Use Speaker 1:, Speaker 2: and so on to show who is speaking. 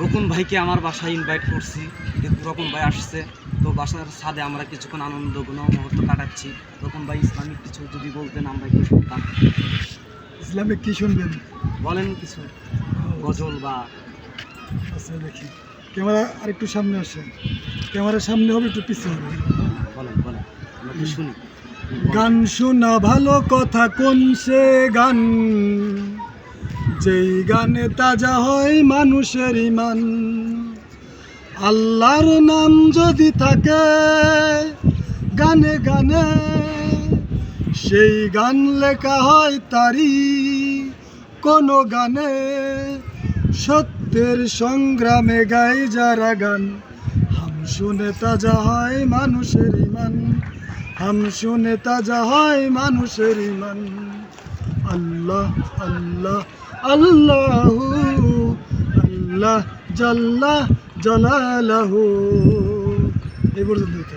Speaker 1: রকম ভাইকে আমার বাসায় ইনভাইট করছি। কিন্তু রকম ভাই আসছে তো বাসার ছাদে আমরা কিছুক্ষণ আনন্দ কোনো মুহূর্ত কাটাচ্ছি। রকম ভাই ইসলামিক কিছু যদি বলতেন আমরা একটু শুনতাম।
Speaker 2: ইসলামিক কি শুনবেন?
Speaker 1: বলেন কিছু। গজল বা
Speaker 2: আচ্ছা দেখি। ক্যামেরা আরেকটু সামনে আসে ক্যামেরার সামনে হবে একটু পিছিয়ে হবে।
Speaker 1: বলেন বলেন। আমরা শুনি।
Speaker 2: গান শোনা ভালো কথা কোন সে গান? যেই গানে তাজা হয় মানুষের ইমান, আল্লাহর নাম যদি থাকে গানে গানে, সেই গান লেখা হয় তারি কোন গানে। সত্যের সংগ্রামে গাই যারা গান, হাম শুনে তাজা হয় মানুষের ইমান, হাম শুনে তাজা হয় মানুষের ইমান। আল্লাহ আল্লাহ আল্লাহ আল্লাহ জাল্লা জালালাহু। এই পর্যন্ত